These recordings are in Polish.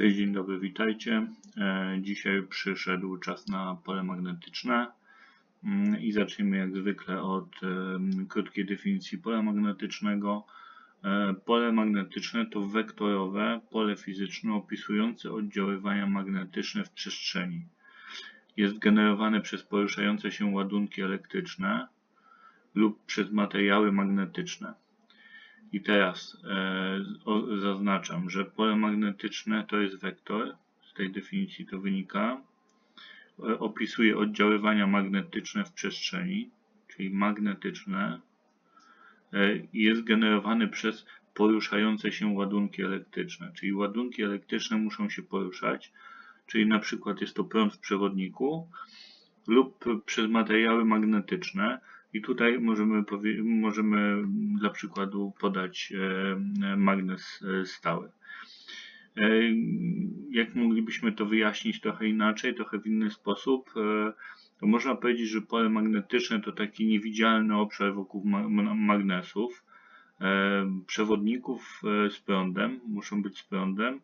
Cześć, dzień dobry, witajcie. E, Dzisiaj przyszedł czas na pole magnetyczne Mm, i zaczniemy jak zwykle od em, krótkiej definicji pola magnetycznego. E, Pole magnetyczne to wektorowe pole fizyczne opisujące oddziaływania magnetyczne w przestrzeni. Jest generowane przez poruszające się ładunki elektryczne lub przez materiały magnetyczne. I teraz e, o, zaznaczam, że pole magnetyczne to jest wektor, z tej definicji to wynika. E, opisuje oddziaływania magnetyczne w przestrzeni, czyli magnetyczne, e, jest generowany przez poruszające się ładunki elektryczne, czyli ładunki elektryczne muszą się poruszać, czyli na przykład jest to prąd w przewodniku lub przez materiały magnetyczne, i tutaj możemy, możemy dla przykładu podać e, magnes e, stały. E, Jak moglibyśmy to wyjaśnić trochę inaczej, trochę w inny sposób, e, to można powiedzieć, że pole magnetyczne to taki niewidzialny obszar wokół ma- ma- magnesów, e, przewodników e, z prądem, muszą być z prądem, e,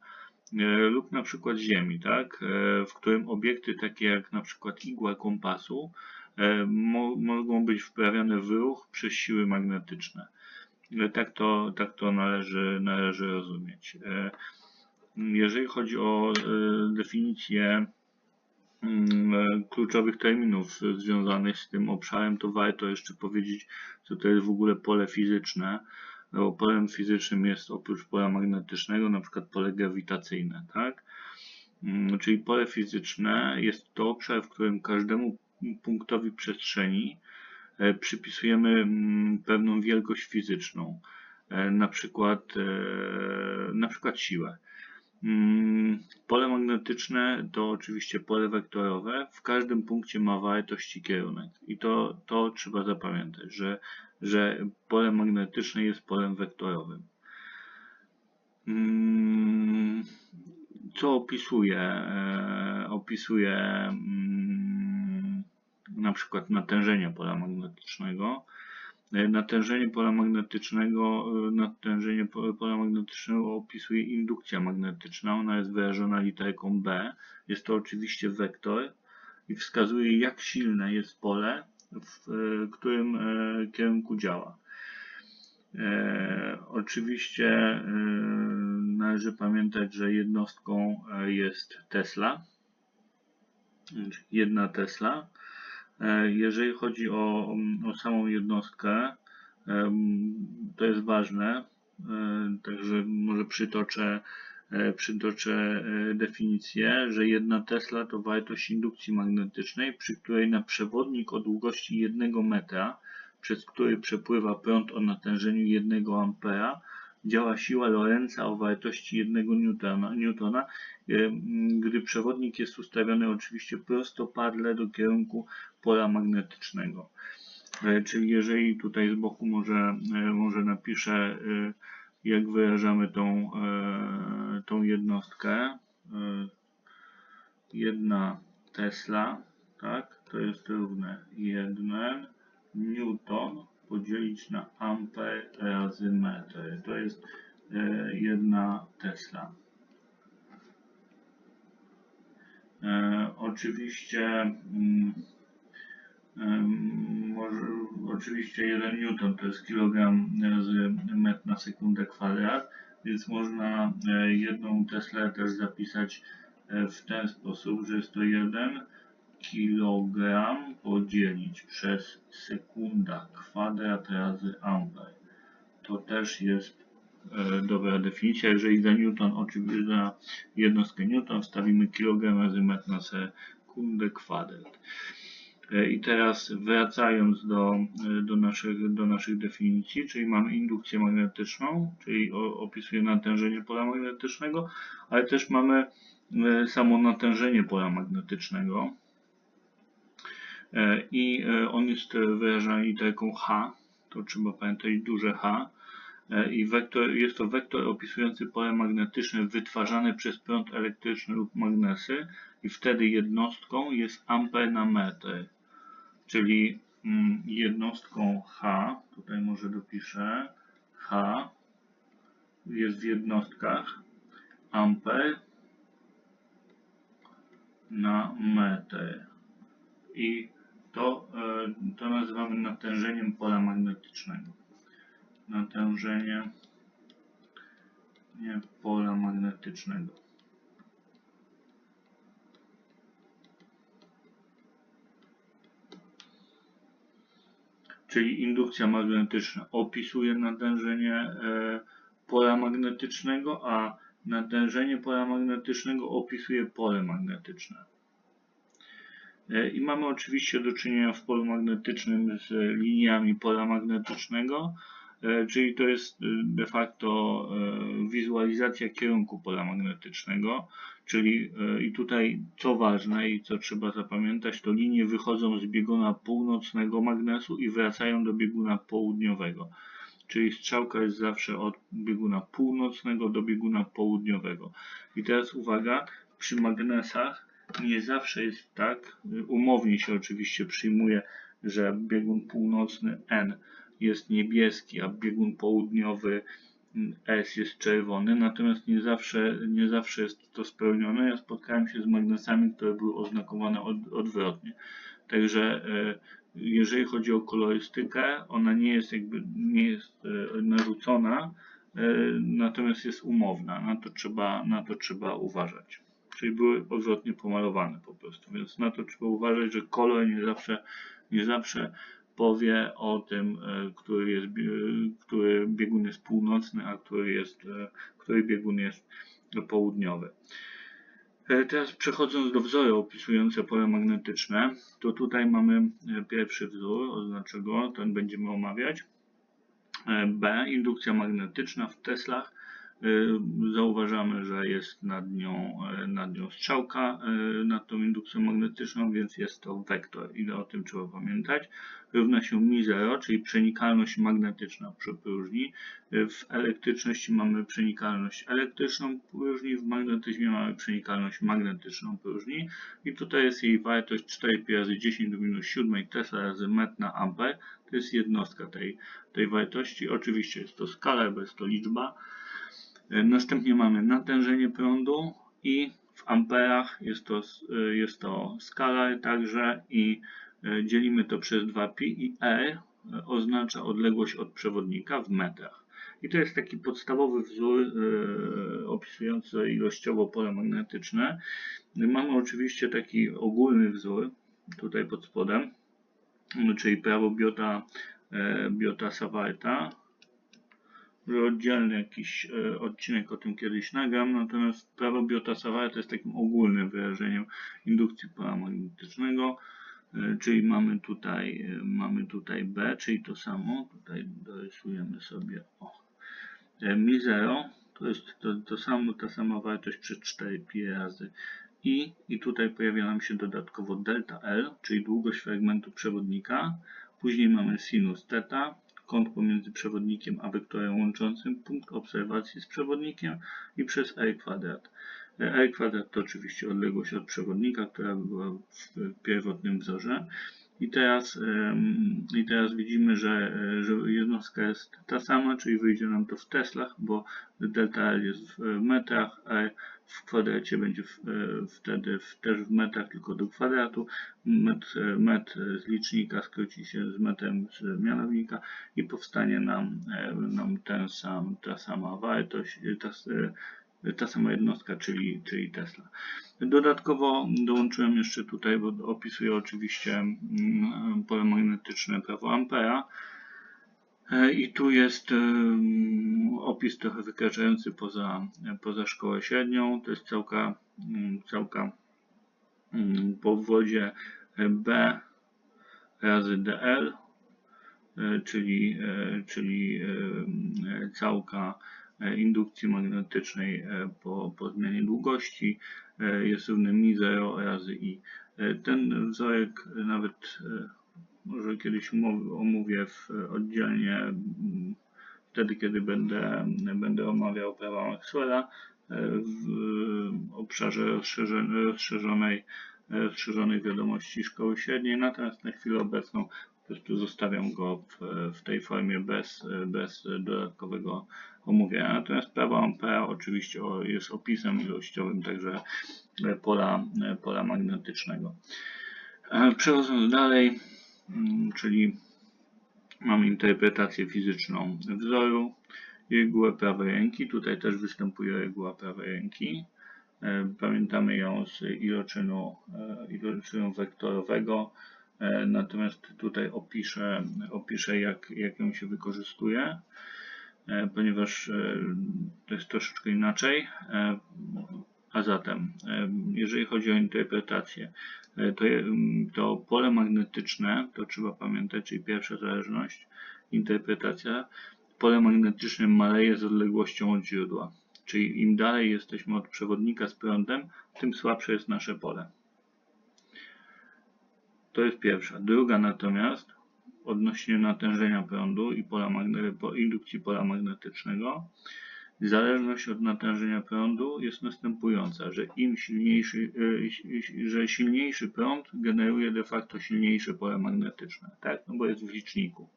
lub na przykład Ziemi, tak? e, w którym obiekty takie jak na przykład igła kompasu e, mo, mogą być wprawiane w ruch przez siły magnetyczne. E, Tak to, tak to należy, należy rozumieć. E, Jeżeli chodzi o e, definicję mm, e, kluczowych terminów związanych z tym obszarem, to warto jeszcze powiedzieć, co to jest w ogóle pole fizyczne. No, polem fizycznym jest oprócz pola magnetycznego na przykład pole grawitacyjne, tak? Mm, Czyli pole fizyczne jest to obszar, w którym każdemu punktowi przestrzeni e, przypisujemy mm, pewną wielkość fizyczną, e, na przykład, e, na przykład siłę. Mm, Pole magnetyczne to oczywiście pole wektorowe. W każdym punkcie ma wartość i kierunek. I to, to trzeba zapamiętać, że, że pole magnetyczne jest polem wektorowym. Mm, Co opisuje? Opisuje mm, na przykład natężenie pola magnetycznego. E, Natężenie pola magnetycznego, e, natężenie po- pola magnetycznego opisuje indukcja magnetyczna. Ona jest wyrażona literką B. Jest to oczywiście wektor i wskazuje, jak silne jest pole, w którym e, kierunku działa. E, oczywiście e, należy pamiętać, że jednostką jest Tesla, jedna Tesla. Jeżeli chodzi o, o samą jednostkę, to jest ważne, także może przytoczę, przytoczę e, definicję, że jedna Tesla to wartość indukcji magnetycznej, przy której na przewodnik o długości 1 metra, przez który przepływa prąd o natężeniu 1 ampera, działa siła Lorenza o wartości 1 newtona, newtona e, gdy przewodnik jest ustawiony oczywiście prostopadle do kierunku pola magnetycznego. E, Czyli jeżeli tutaj z boku może, e, może napiszę, e, jak wyrażamy tą, e, tą jednostkę. E, Jedna Tesla, tak, to jest równe 1 newton podzielić na amper razy metr. To jest e, jedna Tesla. Oczywiście mm, może, oczywiście 1 newton to jest kilogram razy metr na sekundę kwadrat, więc można e, jedną Teslę też zapisać e, w ten sposób, że jest to 1 kilogram podzielić przez sekunda kwadrat razy amper. To też jest e, dobra definicja. Jeżeli za newton, oczywiście za jednostkę newton wstawimy kilogram razy metr na sekundę kwadrat. E, I teraz wracając do, e, do, naszych, do naszych definicji, czyli mamy indukcję magnetyczną, czyli o, opisuje natężenie pola magnetycznego, ale też mamy e, samo natężenie pola magnetycznego. I on jest wyrażany literką H, to trzeba pamiętać duże H. I wektor, jest to wektor opisujący pole magnetyczne wytwarzane przez prąd elektryczny lub magnesy i wtedy jednostką jest amper na metr. Czyli mm, jednostką H, tutaj może dopiszę, H jest w jednostkach, amper na metr. I to, e, to nazywamy natężeniem pola magnetycznego. Natężenie nie, pola magnetycznego. Czyli indukcja magnetyczna opisuje natężenie e, pola magnetycznego, a natężenie pola magnetycznego opisuje pole magnetyczne. E, I mamy oczywiście do czynienia w polu magnetycznym z liniami pola magnetycznego, e, czyli to jest de facto wizualizacja kierunku pola magnetycznego, czyli i tutaj co ważne i co trzeba zapamiętać, to linie wychodzą z bieguna północnego magnesu i wracają do bieguna południowego. Czyli strzałka jest zawsze od bieguna północnego do bieguna południowego. I teraz uwaga, przy magnesach nie zawsze jest tak, umownie się oczywiście przyjmuje, że biegun północny N jest niebieski, a biegun południowy S jest czerwony, natomiast nie zawsze, nie zawsze jest to spełnione. Ja spotkałem się z magnesami, które były oznakowane od, odwrotnie. Także e, jeżeli chodzi o kolorystykę, ona nie jest jakby nie jest e, narzucona, e, natomiast jest umowna. Na to trzeba, na to trzeba uważać czyli były odwrotnie pomalowane po prostu. Więc na to trzeba uważać, że kolor nie zawsze, nie zawsze powie o tym, e, który, jest, który biegun jest północny, a który, jest, e, który biegun jest południowy. E, teraz przechodząc do wzoru opisujące pole magnetyczne, to tutaj mamy pierwszy wzór, oznaczę go, ten będziemy omawiać. B, indukcja magnetyczna w Teslach zauważamy, że jest nad nią, y, nad nią strzałka, y, nad tą indukcją magnetyczną, więc jest to wektor i o tym trzeba pamiętać. Równa się mi0, czyli przenikalność magnetyczna przy próżni. W elektryczności mamy przenikalność elektryczną próżni, w magnetyzmie mamy przenikalność magnetyczną próżni i tutaj jest jej wartość 4 pi razy 10 do minus 7 Tesla razy metr na amper. To jest jednostka tej, tej wartości. Oczywiście jest to skala, bo jest to liczba. E, następnie mamy natężenie prądu i w amperach jest to, e, jest to skala także i e, dzielimy to przez 2pi i R oznacza odległość od przewodnika w metrach. I to jest taki podstawowy wzór opisujący ilościowo pole magnetyczne. Mamy oczywiście taki ogólny wzór tutaj pod spodem, czyli prawo biota, biota Savarta oddzielny jakiś e, odcinek o tym kiedyś nagram, natomiast prawo Biota-Savart jest takim ogólnym wyrażeniem indukcji pola magnetycznego, e, czyli mamy tutaj, e, mamy tutaj B, czyli to samo, tutaj dorysujemy sobie o Mi0, to jest to, to samo, ta sama wartość przez 4 pi razy i, i tutaj pojawia nam się dodatkowo delta L, czyli długość fragmentu przewodnika, później mamy sinus theta, kąt pomiędzy przewodnikiem a wektorem łączącym punkt obserwacji z przewodnikiem i przez r kwadrat. r kwadrat to oczywiście odległość od przewodnika, która była w pierwotnym wzorze. I teraz, I teraz widzimy, że, że jednostka jest ta sama, czyli wyjdzie nam to w Teslach, bo delta L jest w metrach, a w kwadracie będzie e, wtedy też w metrach, tylko do kwadratu. Metr, metr z licznika skróci się z metrem z mianownika i powstanie nam, e, nam ten sam, ta sama wartość, ta, e, ta sama jednostka, czyli, czyli Tesla. Dodatkowo dołączyłem jeszcze tutaj, bo opisuję oczywiście mm, pole magnetyczne prawo Ampera. E, I tu jest opis trochę wykraczający poza, poza szkołę średnią. To jest całka, całka po wwodzie B razy DL, e, czyli, e, czyli całka indukcji magnetycznej po, po zmianie długości jest równy mi 0 razy i. Ten wzorek nawet może kiedyś omówię w, oddzielnie wtedy, kiedy będę, będę omawiał prawa Maxwella w obszarze rozszerzonej, rozszerzonej wiadomości szkoły średniej. Natomiast na chwilę obecną Po prostu zostawiam go w, w tej formie bez, bez dodatkowego omówienia. Natomiast prawo Ampera oczywiście jest opisem ilościowym także pola, pola magnetycznego. E, Przechodząc dalej, mm, czyli mamy interpretację fizyczną wzoru regułę prawej ręki. Tutaj też występuje reguła prawej ręki. E, Pamiętamy ją z iloczynu, e, iloczynu wektorowego. E, Natomiast tutaj opiszę, opiszę jak, jak ją się wykorzystuje, ponieważ to jest troszeczkę inaczej. A zatem, jeżeli chodzi o interpretację, e, to, to pole magnetyczne, to trzeba pamiętać, czyli pierwsza zależność, interpretacja, pole magnetyczne maleje z odległością od źródła. Czyli im dalej jesteśmy od przewodnika z prądem, tym słabsze jest nasze pole. To jest pierwsza. Druga natomiast odnośnie natężenia prądu i pola indukcji pola magnetycznego. Zależność od natężenia prądu jest następująca, że im silniejszy, si- że silniejszy prąd generuje de facto silniejsze pole magnetyczne, tak? No bo jest w liczniku.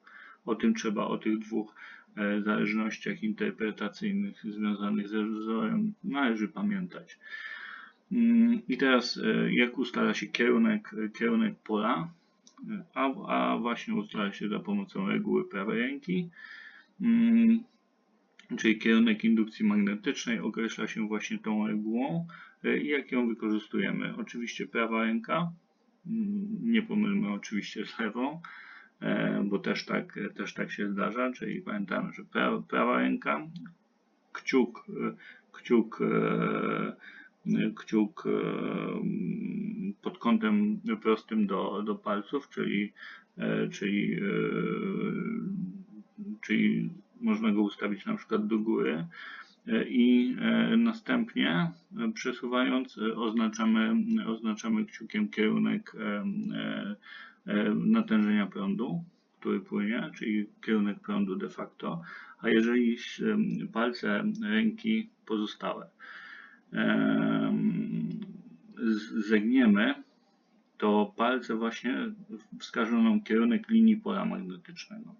O tym trzeba, o tych dwóch e, zależnościach interpretacyjnych związanych ze wzorem należy pamiętać. Mm, I teraz e, jak ustala się kierunek, kierunek pola? E, A, a właśnie ustala się za pomocą reguły prawej ręki. Czyli kierunek indukcji magnetycznej określa się właśnie tą regułą e, i jak ją wykorzystujemy. Oczywiście prawa ręka, mm, nie pomylmy oczywiście z lewą, e, bo też tak, też tak się zdarza, czyli pamiętamy, że pra, prawa ręka, kciuk, e, kciuk, kciuk pod kątem prostym do, do palców, czyli, czyli, czyli można go ustawić na przykład do góry e, i e, następnie e, przesuwając oznaczamy, oznaczamy kciukiem kierunek natężenia prądu, który płynie, czyli kierunek prądu de facto, a jeżeli palce ręki pozostałe zegniemy, to palce właśnie wskażą nam kierunek linii pola magnetycznego.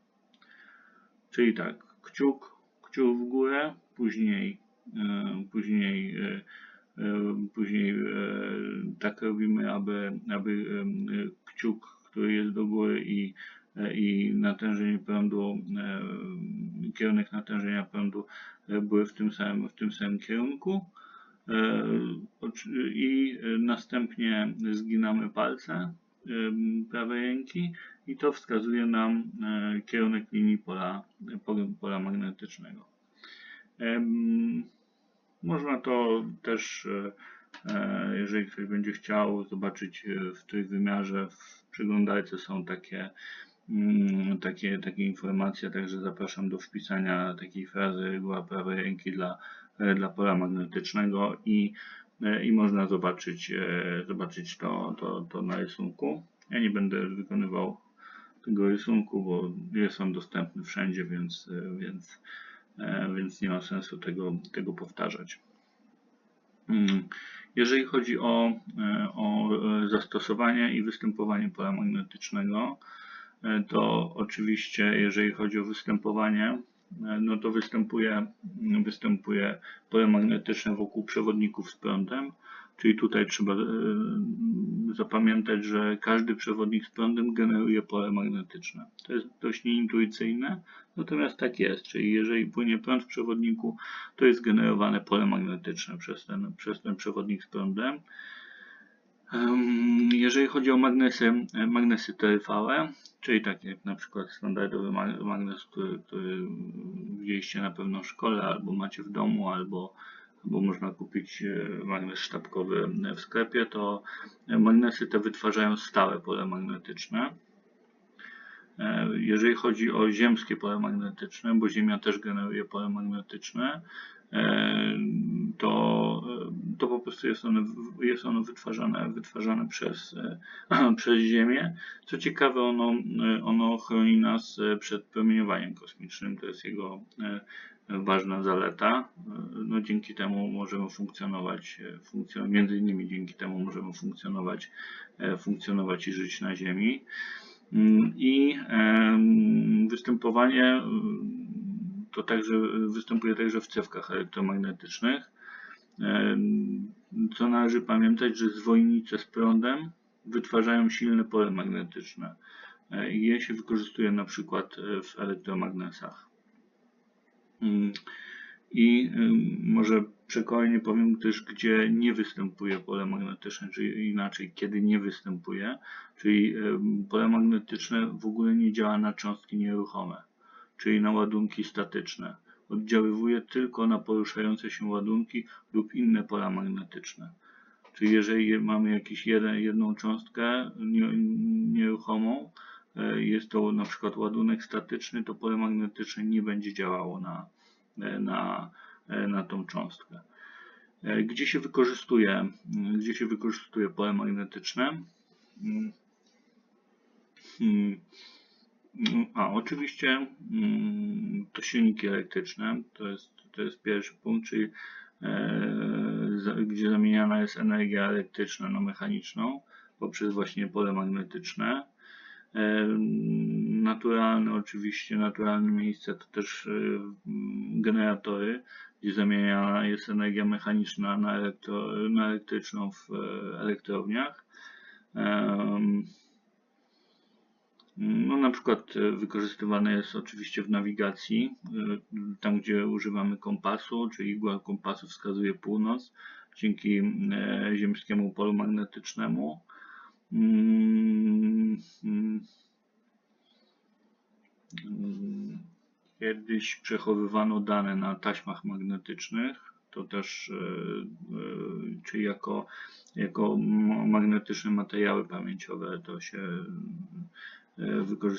Czyli tak, kciuk, kciuk w górę, później, e, później, e, e, później tak robimy, aby, aby kciuk, który jest do góry i, i natężenie prądu, kierunek natężenia prądu były w tym samym, w tym samym kierunku. I następnie zginamy palce prawej ręki i to wskazuje nam e, kierunek linii pola, pola, magnetycznego. Można to też, e, e, jeżeli ktoś będzie chciał zobaczyć w trójwymiarze, w przeglądarce są takie, mm, takie, takie informacje, także zapraszam do wpisania takiej frazy reguła prawej ręki dla, dla pola magnetycznego i, i można zobaczyć, e, zobaczyć to, to, to na rysunku. Ja nie będę wykonywał tego rysunku, bo jest on dostępny wszędzie, więc, e, więc, e, więc nie ma sensu tego, tego powtarzać. Mm, Jeżeli chodzi o, e, o e, zastosowanie i występowanie pola magnetycznego, e, to oczywiście jeżeli chodzi o występowanie, e, no to występuje, występuje pole magnetyczne wokół przewodników z prądem, czyli tutaj trzeba e, zapamiętać, że każdy przewodnik z prądem generuje pole magnetyczne. To jest dość nieintuicyjne, natomiast tak jest, czyli jeżeli płynie prąd w przewodniku, to jest generowane pole magnetyczne przez ten, przez ten przewodnik z prądem. Em, Jeżeli chodzi o magnesy, e, magnesy TFV, czyli tak jak na przykład standardowy ma- magnes, który, który widzieliście na pewno w szkole, albo macie w domu, albo, albo można kupić e, magnes sztabkowy w sklepie, to magnesy te wytwarzają stałe pole magnetyczne. E, Jeżeli chodzi o ziemskie pole magnetyczne, bo Ziemia też generuje pole magnetyczne, e, to, e, to po prostu jest ono, jest ono wytwarzane, wytwarzane przez, e, przez Ziemię. Co ciekawe, ono, e, ono chroni nas przed promieniowaniem kosmicznym. To jest jego ważna zaleta. No, dzięki temu możemy funkcjonować, funkcjon- między innymi dzięki temu możemy funkcjonować, funkcjonować i żyć na Ziemi. Mm, I występowanie mm, to także występuje także w cewkach elektromagnetycznych. Co należy pamiętać, że zwojnice z prądem wytwarzają silne pole magnetyczne. E, Je się wykorzystuje na przykład e, w elektromagnesach. Mm, I może przekojnie powiem też, gdzie nie występuje pole magnetyczne, czyli inaczej, kiedy nie występuje, czyli pole magnetyczne w ogóle nie działa na cząstki nieruchome, czyli na ładunki statyczne. Oddziaływuje tylko na poruszające się ładunki lub inne pola magnetyczne. Czyli jeżeli mamy jakąś jedną cząstkę nie- nieruchomą, e, jest to na przykład ładunek statyczny, to pole magnetyczne nie będzie działało na, e, na, e, na tą cząstkę. Gdzie się wykorzystuje, gdzie się wykorzystuje pole magnetyczne? Mm. Hmm. Mm, A, oczywiście mm, to silniki elektryczne, to jest, to jest pierwszy punkt, czyli e, gdzie zamieniana jest energia elektryczna na mechaniczną poprzez właśnie pole magnetyczne. E, Naturalne oczywiście, naturalne miejsca to też e, generatory, gdzie zamieniana jest energia mechaniczna na, elektro, na elektryczną w elektrowniach. No, na przykład e, wykorzystywane jest oczywiście w nawigacji, e, tam gdzie używamy kompasu, czyli igła kompasu wskazuje północ dzięki e, ziemskiemu polu magnetycznemu. Mm, mm. Kiedyś przechowywano dane na taśmach magnetycznych, to też, czyli jako, jako magnetyczne materiały pamięciowe, to się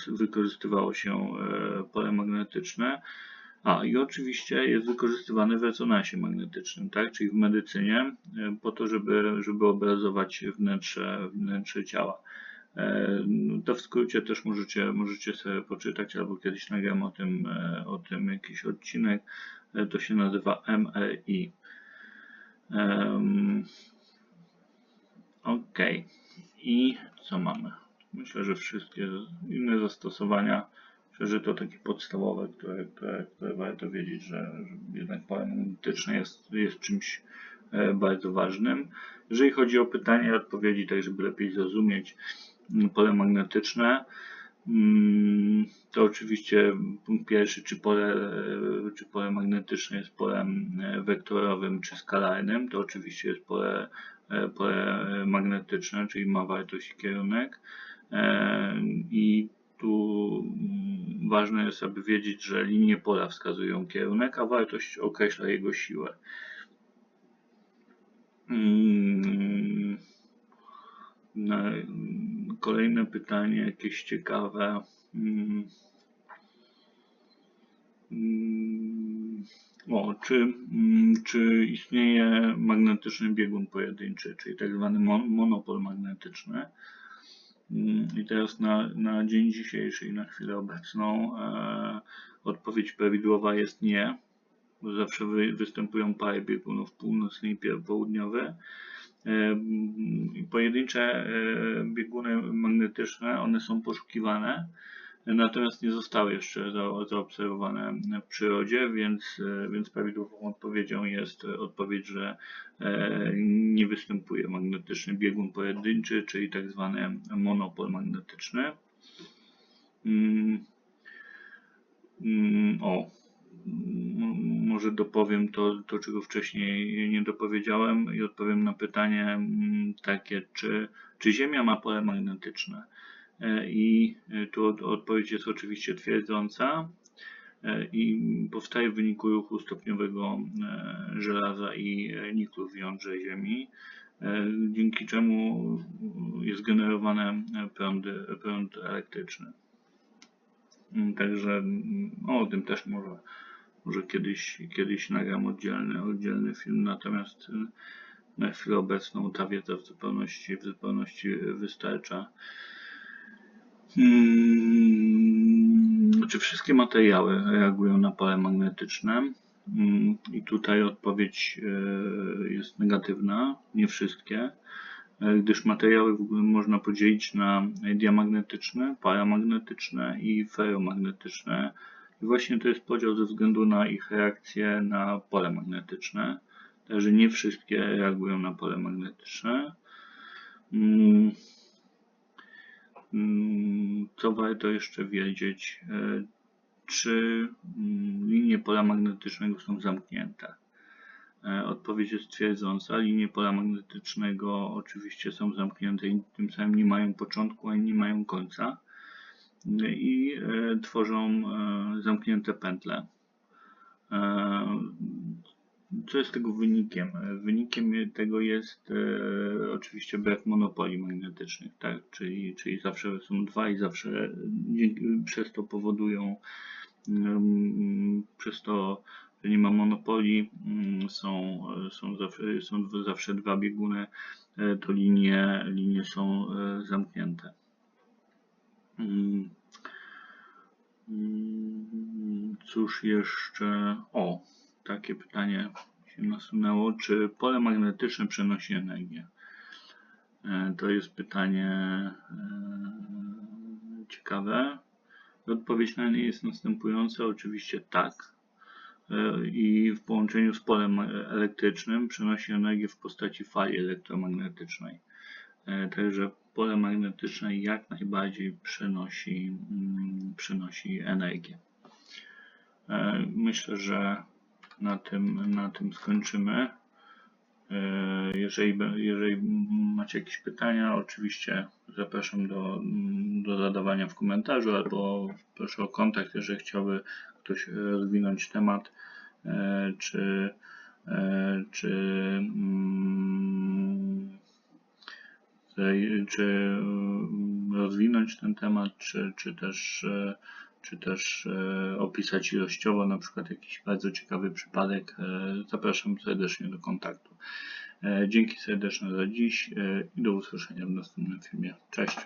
wykorzystywało się e, pole magnetyczne. A i oczywiście jest wykorzystywane w rezonansie magnetycznym, tak? czyli w medycynie, e, po to, żeby, żeby obrazować wnętrze, wnętrze ciała. E, no To w skrócie też możecie, możecie sobie poczytać, albo kiedyś nagram o tym, o tym jakiś odcinek. To się nazywa MRI. Ok. I co mamy? Myślę, że wszystkie inne zastosowania, myślę, że to takie podstawowe, które, które, które warto wiedzieć, że, że jednak pole magnetyczne jest, jest czymś e, bardzo ważnym. Jeżeli chodzi o pytania i odpowiedzi, tak żeby lepiej zrozumieć mm, pole magnetyczne, mm, to oczywiście punkt pierwszy, czy pole, czy pole magnetyczne jest polem e, wektorowym czy skalarnym, to oczywiście jest pole, e, pole magnetyczne, czyli ma wartość i kierunek. I tu mm, ważne jest, aby wiedzieć, że linie pola wskazują kierunek, a wartość określa jego siłę. Mm, Kolejne pytanie, jakieś ciekawe. Mm, O, czy, czy istnieje magnetyczny biegun pojedynczy, czyli tak zwany mon- monopol magnetyczny? Mm, I teraz na, na dzień dzisiejszy i na chwilę obecną e, odpowiedź prawidłowa jest nie, bo zawsze wy, występują pary biegunów północny i południowy. E, mm, pojedyncze e, bieguny magnetyczne, one są poszukiwane, natomiast nie zostały jeszcze za, zaobserwowane w przyrodzie, więc, e, więc prawidłową odpowiedzią jest e, odpowiedź, że e, nie występuje magnetyczny biegun pojedynczy, czyli tak zwany monopol magnetyczny. Mm, mm, O, może dopowiem to, to, czego wcześniej nie dopowiedziałem i odpowiem na pytanie mm, takie, czy, czy Ziemia ma pole magnetyczne? E, I e, tu od- odpowiedź jest oczywiście twierdząca e, i powstaje w wyniku ruchu stopniowego żelaza i niklu w jądrze Ziemi, dzięki czemu jest generowany prąd, prąd elektryczny. Mm, Także mm, o tym też może, może kiedyś, kiedyś nagram oddzielny, oddzielny film, natomiast na chwilę obecną ta wiedza w zupełności, w zupełności wystarcza. Hmm, czy wszystkie materiały reagują na pole magnetyczne? Hmm, I tutaj odpowiedź e, jest negatywna, nie wszystkie. e, gdyż materiały można podzielić na diamagnetyczne, paramagnetyczne i ferromagnetyczne. I właśnie to jest podział ze względu na ich reakcję na pole magnetyczne. Także nie wszystkie reagują na pole magnetyczne. Mm. Mm, Co warto jeszcze wiedzieć? E, Czy mm, linie pola magnetycznego są zamknięte? E, Odpowiedź jest twierdząca. Linie pola magnetycznego oczywiście są zamknięte i tym samym nie mają początku ani nie mają końca i e, tworzą e, zamknięte pętle. E, Co jest tego wynikiem? E, Wynikiem tego jest e, oczywiście brak monopoli magnetycznych, tak? czyli, czyli zawsze są dwa i zawsze dzięki- przez to powodują, mm, przez to, że nie ma monopoli, mm, są, są, zawsze, są zawsze dwa bieguny, e, to linie, linie są e, zamknięte. Mm, Cóż jeszcze? O, takie pytanie się nasunęło. Czy pole magnetyczne przenosi energię? E, To jest pytanie e, ciekawe. Odpowiedź na nie jest następująca. Oczywiście tak. E, I w połączeniu z polem elektrycznym przenosi energię w postaci fali elektromagnetycznej. Także pole magnetyczne jak najbardziej przenosi, mm, przenosi energię. Myślę, że na tym, na tym skończymy. E, Jeżeli, jeżeli macie jakieś pytania, oczywiście zapraszam do, do zadawania w komentarzu albo proszę o kontakt, jeżeli chciałby ktoś rozwinąć temat, e, czy, e, czy mm, czy- rozwinąć ten temat, czy, czy też, czy też e, opisać ilościowo na przykład jakiś bardzo ciekawy przypadek, e, zapraszam serdecznie do kontaktu. E, Dzięki serdeczne za dziś i do usłyszenia w następnym filmie. Cześć.